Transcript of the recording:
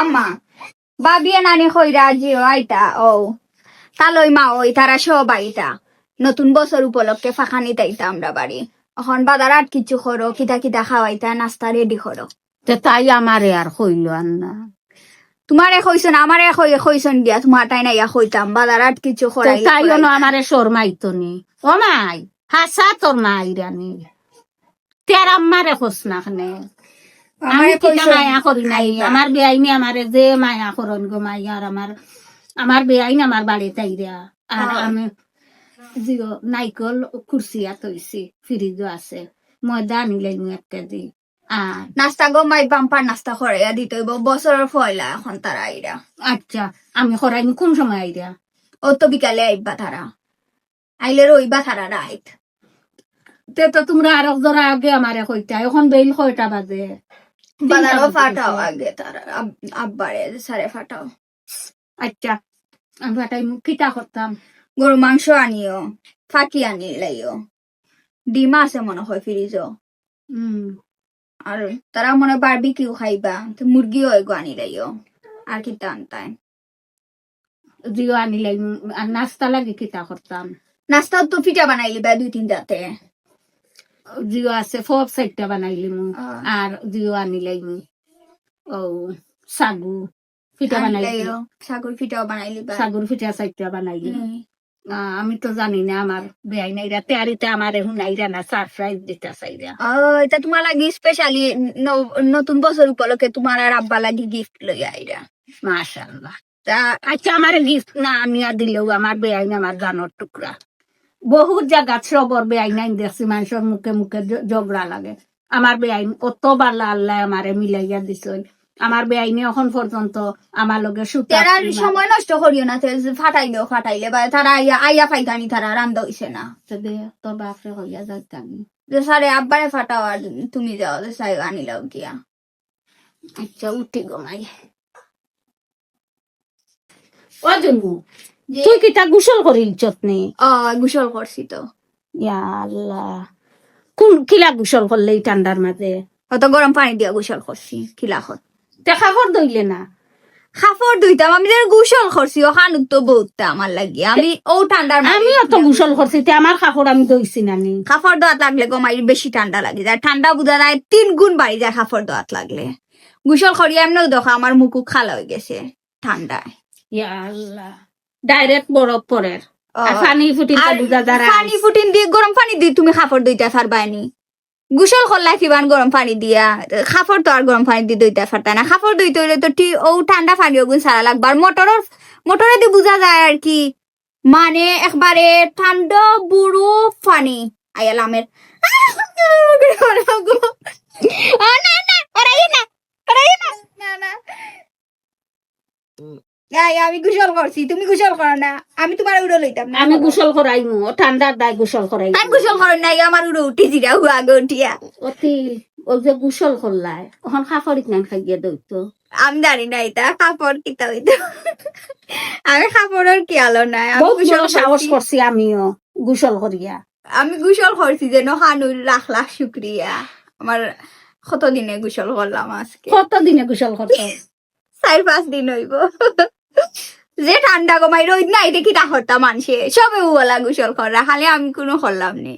আম্মা বাবিয়া নানি কইরা জিও আইতা ও। তালই মা ওই তারা সব আইতা নতুন বছর উপলক্ষে ফাঁকানি তাইতা আমরা বাড়ি। এখন বাজার আর কিছু করো কিতা কিতা খাওয়াইতা নাস্তা রেডি করো। তাই আমারে আর কইল আর না তোমারে কইছন আমারে কই কইছন দিয়া তোমার তাই নাই কইতাম বাজার আর কিছু করাই তাই আমারে শর্মাইতো নি। ও মাই হাসা তোর মাই রানি তের আম্মারে খোস না খানে আমি কিতা কইছন মায়া করি নাই আমার বেআইনি আমারে যে মায়া করন গো মাই আর আমার আমার বেআইন আমার বাড়িতে আইরা আর। আমি জিও নাইকল কুরসিয়া তৈছি ফ্রিজও আছে। ময়দা আনিলাই এক কেজি। আর নাস্তা গমাই বাম্পার নাস্তা করাইয়া দিতে হইব বছরের ফয়লা এখন তারা আইরা আচ্ছা আমি করাই কোন সময় আইরা ও তো বিকালে আইবা তারা আইলে রইবা তারা রাইত তে তো তোমরা আর ধরা আগে আমারে কইতা এখন বেল কয়টা বাজে। বাজে ফাটাও আগে তারা আব্বারে সারে ফাটাও আচ্ছা আমি ফাটাই করতাম গরু মাংস আনিও ফাঁকি আনি লাইও ডিম আছে মনে হয় ফ্রিজ হম আর তারা মনে হয় বারবিকিউ খাইবা তো মুরগিও এগো আনি লাইও আর কি টানতায় জিও আনিলাই আর নাস্তা লাগে কিতা করতাম নাস্তা তো পিঠা বানাই দুই তিন রাতে জিও আছে ফব সাইডটা বানাইলি মু। আহ। আর জিও আনিলাই মু। ও সাগু পিঠা বানাইলি। লাইও সাগর সাগুর পিঠা সাইডটা বানাইলি। আমি তো জানি না আমার বেআই নাইরা। তেয়ারিতে আমার এখন নাইরা না সারপ্রাইজ দিতে চাইরা ও এটা তোমার লাগি স্পেশালি নতুন বছর উপলক্ষে তোমার আর আব্বা লাগি গিফট লই আইরা। মাশাল্লাহ। তা আচ্ছা আমার গিফট না আনিয়া দিলেও আমার বেআইন আমার গানোর টুকরা। বহুত জায়গা সবর বেআইন আইন দেখছি মানুষের মুখে মুখে ঝগড়া লাগে। আমার বেআইন কত বালা আল্লাহ আমারে মিলাইয়া দিছিল। আমার বেআইনে এখন পর্যন্ত আমার লগে সুতা তারা সময় নষ্ট করিও না তে ফাটাইলেও ফাটাইলে বা তারা আইয়া আইয়া ফাইতানি তারা রান্দা হইছে না। তো বাপরে হইয়া যাইতাম যে সারে আব্বারে ফাটাও আর তুমি যাও যে সাই আনিলাও গিয়া। আচ্ছা উঠি গমাই ও জন্মু তুই কি তা গোসল করিল চতনি ও গোসল করছি তো। ইয়া আল্লাহ। কোন কিলা গোসল করলে এই ঠান্ডার মাঝে? অত গরম পানি দিয়া গোসল করছি দেখা কর দইলে না? খাফর আমি গোসল করছি ও খানুক তো বহুতটা আমার লাগি। আমি ও ঠান্ডার আমিও তো গোসল করছি তে আমার কাপড় আমি দইছি নানি খাফর দোয়াত লাগলে গমাই বেশি ঠান্ডা লাগে। যায় ঠান্ডা বুঝা যায় তিন গুণ বাড়ি যায় খাফর দোয়াত লাগলে। গোসল করি এমনিও দেখো আমার মুখু খালা হয়ে গেছে ঠান্ডায়। ইয়া আল্লাহ। ডাইরেক্ট বরফ আর পানি বুঝা যারা পানি ফুটিন দিয়ে গরম পানি দিয়ে তুমি খাফর দইতে পারবানি গোসল করলাই কিবান গরম পানি দিয়া। খাফর তো আর গরম পানি দিয়ে দইতে পারতা না। খাফর দইতে হইলে তো টি ও ঠান্ডা পানি ওগুন সারা লাগবে। আর মোটরের মোটরে দিয়ে বোঝা যায় আর কি। মানে একবারে ঠান্ডা বুড়ো পানি। আয়াল আমের ও না না ওরাই না ওরাই না না না এই, আমি গোসল করছি তুমি গোসল করো না আমি তোমার উড়ো লইতাম না। আমি গোসল করাইমু ও ঠান্ডার দায় গোসল করাই আমি গোসল করো নাই আমার উড়ো উঠি জিরা হুয়া আগে উঠিয়া। অতি ও যে গোসল করলাই ওখান খাফরিক নাম খাইয়ে দইতো আমি জানি না এটা কাপড় কিতা হইতো। আমি কাপড়ের কি আলো নাই আমি গোসল সাহস করছি। আমিও গোসল করিয়া। আমি গোসল করছি যেন হানুর লাখ লাখ শুক্রিয়া। আমার কত দিনে গোসল করলাম আজকে? কত দিনে গোসল করতো চার পাঁচ দিন হইব। ঠান্ডা কমাই, রোদ নাই দেখি তা হরতা মানুষে। সবে বলা গোসল করা হালে আমি কোনো হলাম নি।